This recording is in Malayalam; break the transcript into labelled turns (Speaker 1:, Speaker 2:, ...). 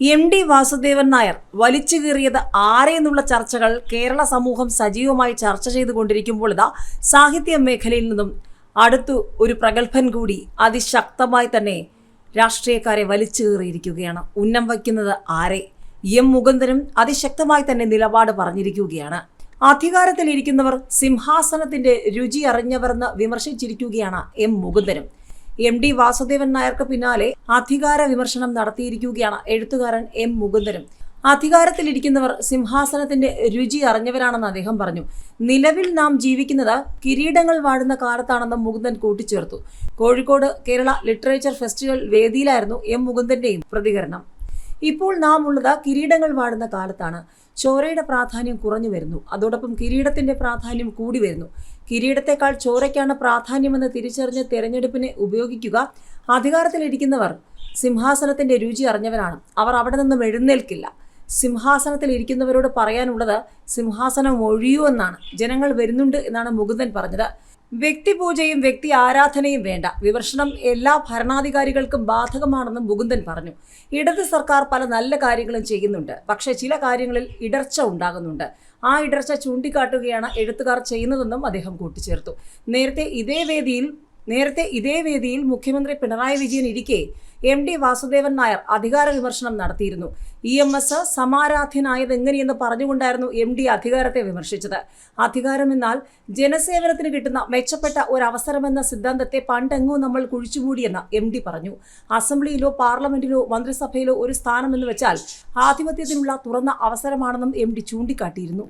Speaker 1: എം ഡി വാസുദേവൻ നായർ വലിച്ചു കീറിയത് ആരെയെന്നുള്ള ചർച്ചകൾ കേരള സമൂഹം സജീവമായി ചർച്ച ചെയ്തുകൊണ്ടിരിക്കുമ്പോൾ ഇതാ സാഹിത്യ മേഖലയിൽ നിന്നും അടുത്തു ഒരു പ്രഗത്ഭൻ കൂടി അതിശക്തമായി തന്നെ രാഷ്ട്രീയക്കാരെ വലിച്ചു കീറിയിരിക്കുകയാണ്. ഉന്നം വയ്ക്കുന്നത് ആരെ? എം മുകുന്ദനും അതിശക്തമായി തന്നെ നിലപാട് പറഞ്ഞിരിക്കുകയാണ്. അധികാരത്തിലിരിക്കുന്നവർ സിംഹാസനത്തിന്റെ രുചി അറിഞ്ഞവരെന്ന് വിമർശിച്ചിരിക്കുകയാണ് എം മുകുന്ദനും. എം ഡി വാസുദേവൻ നായർക്ക് പിന്നാലെ അധികാര വിമർശനം നടത്തിയിരിക്കുകയാണ് എഴുത്തുകാരൻ എം മുകുന്ദനും. അധികാരത്തിലിരിക്കുന്നവർ സിംഹാസനത്തിന്റെ രുചി അറിഞ്ഞവരാണെന്ന് അദ്ദേഹം പറഞ്ഞു. നിലവിൽ നാം ജീവിക്കുന്നത് കിരീടങ്ങൾ വാഴുന്ന കാലത്താണെന്ന് മുകുന്ദൻ കൂട്ടിച്ചേർത്തു. കോഴിക്കോട് കേരള ലിറ്ററേച്ചർ ഫെസ്റ്റിവൽ വേദിയിലായിരുന്നു എം മുകുന്ദന്റെയും പ്രതികരണം. ഇപ്പോൾ നാം ഉള്ളത് കിരീടങ്ങൾ വാഴുന്ന കാലത്താണ്. ചോരയുടെ പ്രാധാന്യം കുറഞ്ഞു വരുന്നു. അതോടൊപ്പം കിരീടത്തിന്റെ പ്രാധാന്യം കൂടി വരുന്നു. കിരീടത്തെക്കാൾ ചോരയ്ക്കാണ് പ്രാധാന്യമെന്ന് തിരിച്ചറിഞ്ഞ് തെരഞ്ഞെടുപ്പിനെ ഉപയോഗിക്കുക. അധികാരത്തിലിരിക്കുന്നവർ സിംഹാസനത്തിന്റെ രുചി അറിഞ്ഞവരാണ്. അവർ അവിടെ നിന്നും എഴുന്നേൽക്കില്ല. സിംഹാസനത്തിൽ ഇരിക്കുന്നവരോട് പറയാനുള്ളത് സിംഹാസനം ഒഴിയൂ എന്നാണ്. ജനങ്ങൾ വരുന്നുണ്ട് എന്നാണ് മുകുന്ദൻ പറഞ്ഞത്. വ്യക്തിപൂജയും വ്യക്തി ആരാധനയും വേണ്ട. വിമർശനം എല്ലാ ഭരണാധികാരികൾക്കും ബാധകമാണെന്നും മുകുന്ദൻ പറഞ്ഞു. ഇടത് സർക്കാർ പല നല്ല കാര്യങ്ങളും ചെയ്യുന്നുണ്ട്. പക്ഷേ ചില കാര്യങ്ങളിൽ ഇടർച്ച ഉണ്ടാകുന്നുണ്ട്. ആ ഇടർച്ച ചൂണ്ടിക്കാട്ടുകയാണ് എഴുത്തുകാർ ചെയ്യുന്നതെന്നും അദ്ദേഹം കൂട്ടിച്ചേർത്തു. നേരത്തെ ഇതേ വേദിയിൽ നേരത്തെ ഇതേ വേദിയിൽ മുഖ്യമന്ത്രി പിണറായി വിജയൻ ഇരിക്കെ എം ഡി വാസുദേവൻ നായർ അധികാര വിമർശനം നടത്തിയിരുന്നു. ഇ എം എസ് സമാരാധ്യനായത് എങ്ങനെയെന്ന് പറഞ്ഞുകൊണ്ടായിരുന്നു എം ഡി അധികാരത്തെ വിമർശിച്ചത്. അധികാരമെന്നാൽ ജനസേവനത്തിന് കിട്ടുന്ന മെച്ചപ്പെട്ട ഒരു അവസരമെന്ന സിദ്ധാന്തത്തെ പണ്ടെങ്ങോ നമ്മൾ കുഴിച്ചുമൂടിയെന്ന് എം ഡി പറഞ്ഞു. അസംബ്ലിയിലോ പാർലമെന്റിലോ മന്ത്രിസഭയിലോ ഒരു സ്ഥാനമെന്ന് വെച്ചാൽ ആധിപത്യത്തിനുള്ള തുറന്ന അവസരമാണെന്നും എം ഡി ചൂണ്ടിക്കാട്ടിയിരുന്നു.